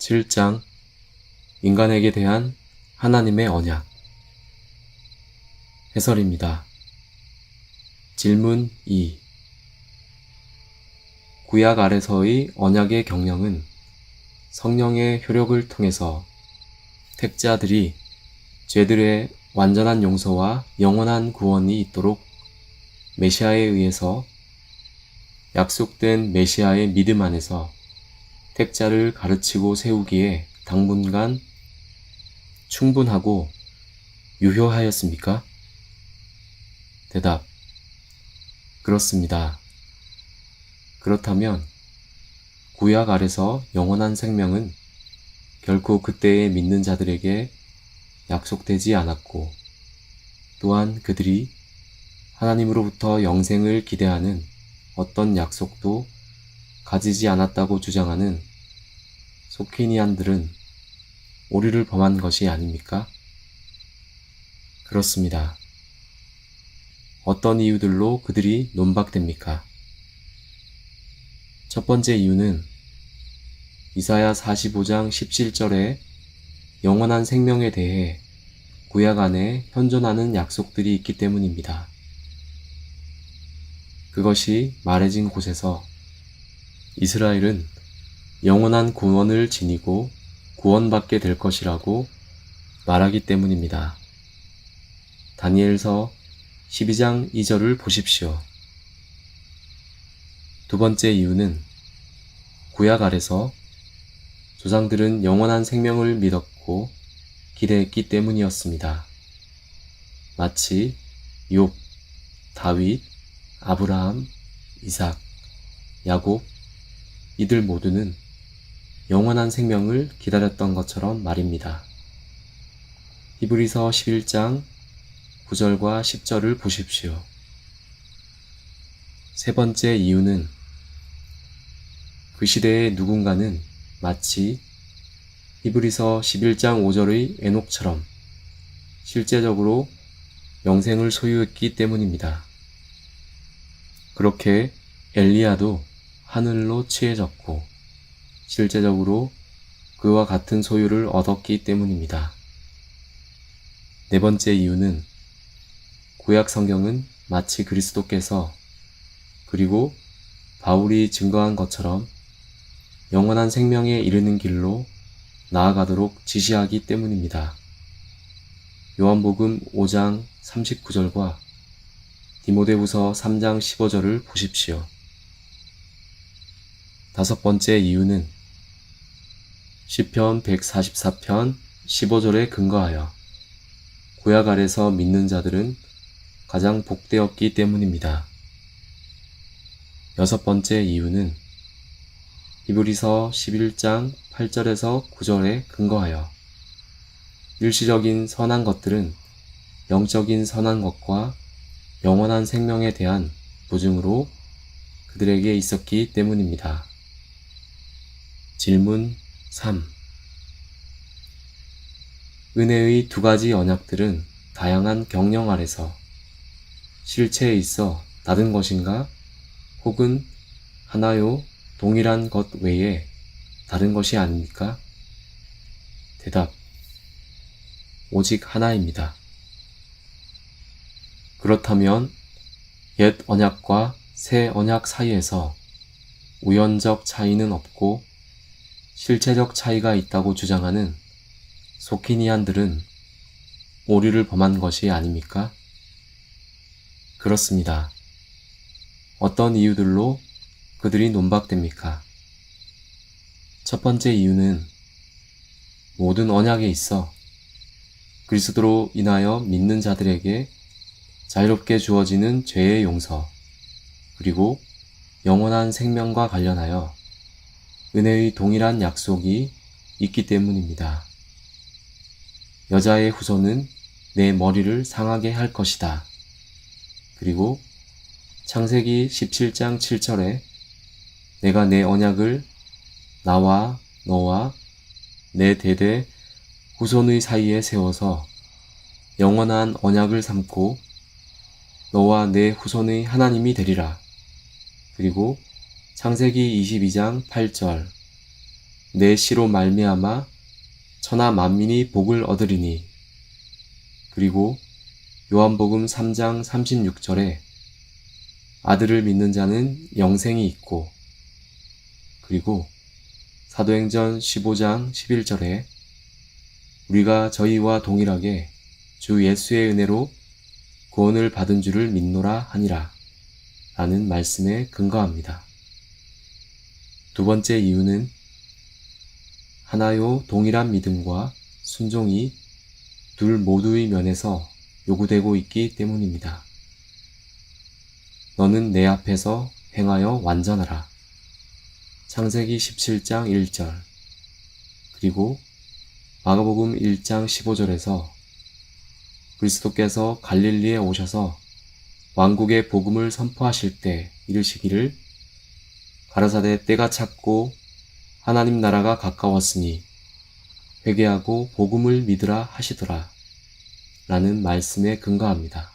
7장 인간에게 대한 하나님의 언약 해설입니다. 질문 2 구약 아래서의 언약의 경영은 성령의 효력을 통해서 택자들이 죄들의 완전한 용서와 영원한 구원이 있도록 메시아에 의해서 약속된 메시아의 믿음 안에서 택자를 가르치고 세우기에 당분간 충분하고 유효하였습니까? 대답. 그렇습니다. 그렇다면 구약 아래서 영원한 생명은 결코 그때에 믿는 자들에게 약속되지 않았고 또한 그들이 하나님으로부터 영생을 기대하는 어떤 약속도 가지지 않았다고 주장하는 소키니안들은 오류를 범한 것이 아닙니까? 그렇습니다. 어떤 이유들로 그들이 논박됩니까? 첫 번째 이유는 이사야 45장 17절에 영원한 생명에 대해 구약 안에 현존하는 약속들이 있기 때문입니다. 그것이 말해진 곳에서 이스라엘은 영원한 구원을 지니고 구원받게 될 것이라고 말하기 때문입니다. 다니엘서 12장 2절을 보십시오. 두 번째 이유는 구약 아래서 조상들은 영원한 생명을 믿었고 기대했기 때문이었습니다. 마치 욥, 다윗, 아브라함, 이삭, 야곱, 이들 모두는 영원한 생명을 기다렸던 것처럼 말입니다. 히브리서 11장 9절과 10절을 보십시오. 세 번째 이유는 그 시대의 누군가는 마치 히브리서 11장 5절의 에녹처럼 실제적으로 영생을 소유했기 때문입니다. 그렇게 엘리야도 하늘로 취해졌고 실제적으로 그와 같은 소유를 얻었기 때문입니다. 네 번째 이유는 구약 성경은 마치 그리스도께서 그리고 바울이 증거한 것처럼 영원한 생명에 이르는 길로 나아가도록 지시하기 때문입니다. 요한복음 5장 39절과 디모데후서 3장 15절을 보십시오. 다섯 번째 이유는 시편 144편 15절에 근거하여 구약 아래서 믿는 자들은 가장 복되었기 때문입니다. 여섯 번째 이유는 히브리서 11장 8절에서 9절에 근거하여 일시적인 선한 것들은 영적인 선한 것과 영원한 생명에 대한 보증으로 그들에게 있었기 때문입니다. 질문 3. 은혜의 두 가지 언약들은 다양한 경영 아래서 실체에 있어 다른 것인가? 혹은 하나요, 동일한 것 외에 다른 것이 아닙니까? 대답. 오직 하나입니다. 그렇다면 옛 언약과 새 언약 사이에서 우연적 차이는 없고 실체적 차이가 있다고 주장하는 소키니안들은 오류를 범한 것이 아닙니까? 그렇습니다. 어떤 이유들로 그들이 논박됩니까? 첫 번째 이유는 모든 언약에 있어 그리스도로 인하여 믿는 자들에게 자유롭게 주어지는 죄의 용서, 그리고 영원한 생명과 관련하여 은혜의 동일한 약속이 있기 때문입니다. 여자의 후손은 내 머리를 상하게 할 것이다. 그리고 창세기 17장 7절에 내가 내 언약을 나와 너와 내 대대 후손의 사이에 세워서 영원한 언약을 삼고 너와 내 후손의 하나님이 되리라. 그리고 창세기 22장 8절 내 시로 말미암아 천하 만민이 복을 얻으리니 그리고 요한복음 3장 36절에 아들을 믿는 자는 영생이 있고 그리고 사도행전 15장 11절에 우리가 저희와 동일하게 주 예수의 은혜로 구원을 받은 줄을 믿노라 하니라 라는 말씀에 근거합니다. 두 번째 이유는 하나요 동일한 믿음과 순종이 둘 모두의 면에서 요구되고 있기 때문입니다. 너는 내 앞에서 행하여 완전하라. 창세기 17장 1절 그리고 마가복음 1장 15절에서 그리스도께서 갈릴리에 오셔서 왕국의 복음을 선포하실 때 이르시기를 가라사대 때가 찼고 하나님 나라가 가까웠으니 회개하고 복음을 믿으라 하시더라 라는 말씀에 근거합니다.